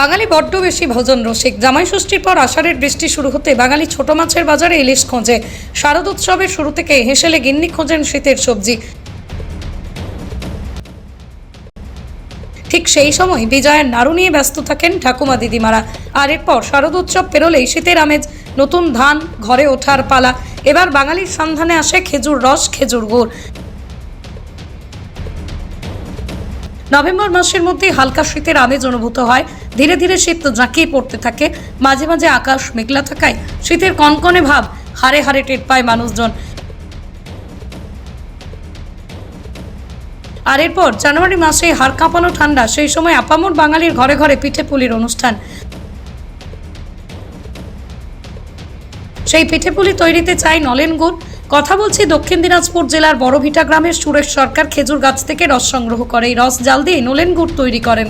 বাঙালি বড্ড বেশি ভোজন রসিক। জামাই ষষ্ঠীর পর আষাঢ়ের বৃষ্টি শুরু হতে বাঙালি ছোট মাছের বাজারে ইলিশ খোঁজে। শারদ উৎসবের শুরু থেকে হেসেলে গিন্নি খোঁজেন শীতের সবজি। ঠিক সেই সময় বিজয়ের নাড়ু নিয়ে ব্যস্ত থাকেন ঠাকুমা দিদিমারা। আর এরপর শারদ উৎসব পেরোলেই শীতের আমেজ, নতুন ধান, ঘরে ওঠার পালা। এবার বাঙালির সন্ধানে আসে খেজুর রস, খেজুর গুড়। নভেম্বর মাসের মধ্যে হালকা শীতের আমেজ অনুভূত হয়। ধীরে ধীরে শীত জাঁকিয়ে পড়তে থাকে। মাঝে মাঝে আকাশ মেঘলা থাকায় শীতের কনকনে ভাব হারে হারে টের পায় মানুষজন। আর এরপর জানুয়ারি মাসে হাড় কাঁপানো ঠান্ডা, সেই সময় আপামর বাঙালির ঘরে ঘরে পিঠে পুলির অনুষ্ঠান। সেই পিঠেপুলি তৈরিতে চাই নলেন গুড় কথা বলছি দক্ষিণ দিনাজপুর জেলার বড়ভিটা গ্রামের সুরেশ সরকার খেজুর গাছ থেকে রস সংগ্রহ করে। এই রস জাল দিয়ে নলেন গুড় তৈরি করেন।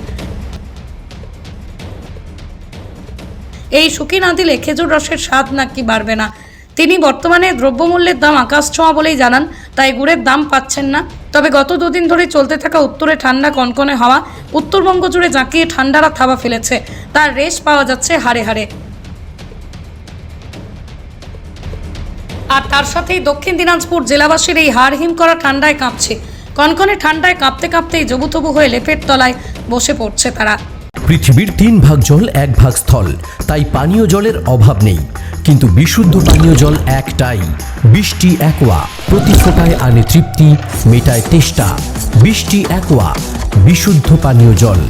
এই শুকি না দিলে খেজুর রসের স্বাদ নাকি বাড়বে না। তিনি বর্তমানে দ্রব্যমূল্যের দাম আকাশ ছোঁয়া বলেই জানান, তাই গুড়ের দাম পাচ্ছেন না। তবে গত দুদিন ধরে চলতে থাকা উত্তরে ঠান্ডা কনকনে হাওয়া, উত্তরবঙ্গ জুড়ে জাঁকিয়ে ঠান্ডারা থাবা ফেলেছে। তার রেশ পাওয়া যাচ্ছে হারে হারে আর তার সাথেই দক্ষিণ দিনাজপুর জেলাবাসীর এই হাড় হিম করা ঠান্ডায় কাঁপছে। কনকনে ঠান্ডায় কাঁপতে কাঁপতেই জবুতবু হয়ে লেপের তলায় বসে পড়ছে তারা। পৃথিবীর তিন ভাগ জল, এক ভাগ স্থল। তাই পানীয় জলের অভাব নেই। কিন্তু বিশুদ্ধ পানীয় জল একটাই। বৃষ্টি, একোয়া। প্রতি ফোটায় আনে তৃপ্তি, মেটায় তেষ্টা। বৃষ্টি, একোয়া। বিশুদ্ধ পানীয় জল।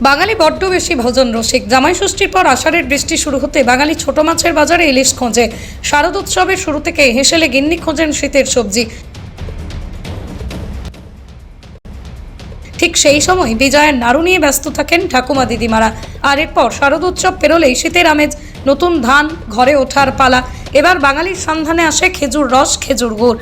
বাঙালি বড্ড বেশি ভোজন রসিক। জামাই ষষ্ঠীর পর আষাঢ়ের বৃষ্টি শুরু হতে বাঙালি ছোট মাছের বাজারে ইলিশ খোঁজে। শারদ উৎসবের শুরু থেকে হেসেলে গিন্নি খোঁজেন শীতের সবজি। ঠিক সেই সময় বিজয়ের নাড়ু নিয়ে ব্যস্ত থাকেন ঠাকুমা দিদিমারা। আর এরপর শারদ উৎসব পেরোলেই শীতের আমেজ, নতুন ধান ঘরে ওঠার পালা। এবার বাঙালির সন্ধানে আসে খেজুর রস, খেজুর গুড়।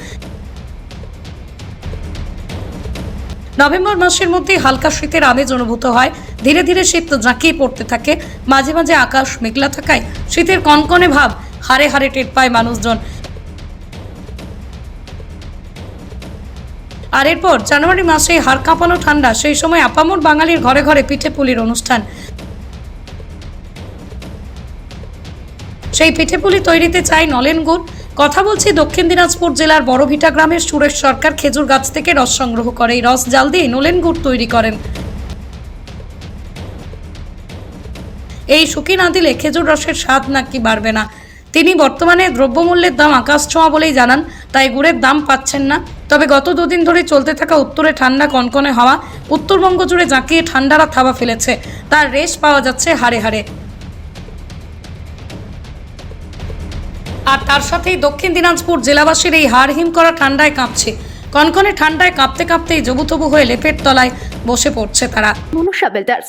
নভেম্বর মাসের মধ্যে হালকা শীতের আমেজ অনুভূত হয়। ধীরে ধীরে শীত জাঁকিয়ে পড়তে থাকে। মাঝে মাঝে আকাশ মেঘলা থাকায় শীতের কনকনে ভাব হারে হারে টের পায় মানুষজন। আর এরপর জানুয়ারি মাসে হাড় কাঁপানো ঠান্ডা, সেই সময় আপামর বাঙালির ঘরে ঘরে পিঠে পুলির অনুষ্ঠান। সেই পিঠেপুলি তৈরিতে চাই নলেন গুড়। কথা বলছি দক্ষিণ দিনাজপুর জেলার বড়ভিটা গ্রামের সুরেশ সরকার খেজুর গাছ থেকে রস সংগ্রহ করে। এই রস জাল দিয়ে নলেন গুড় তৈরি করেন। এই শুকি না দিলে খেজুর রসের স্বাদ নাকি বাড়বে না। তিনি বর্তমানে দ্রব্যমূল্যের দাম আকাশ ছোঁয়া বলেই জানান, তাই গুড়ের দাম পাচ্ছেন না। তবে গত দুদিন ধরে চলতে থাকা উত্তরে ঠান্ডা কনকনে হাওয়া, উত্তরবঙ্গ জুড়ে জাঁকিয়ে ঠান্ডারা থাবা ফেলেছে। তার রেশ পাওয়া যাচ্ছে হারে হারে আর তার সাথেই দক্ষিণ দিনাজপুর জেলাবাসীর এই হাড় হিম করা ঠান্ডায় কাঁপছে। কনকনে ঠান্ডায় কাঁপতে কাঁপতেই জবুতবু হয়ে লেপের তলায় বসে পড়ছে তারা। Manusha builders.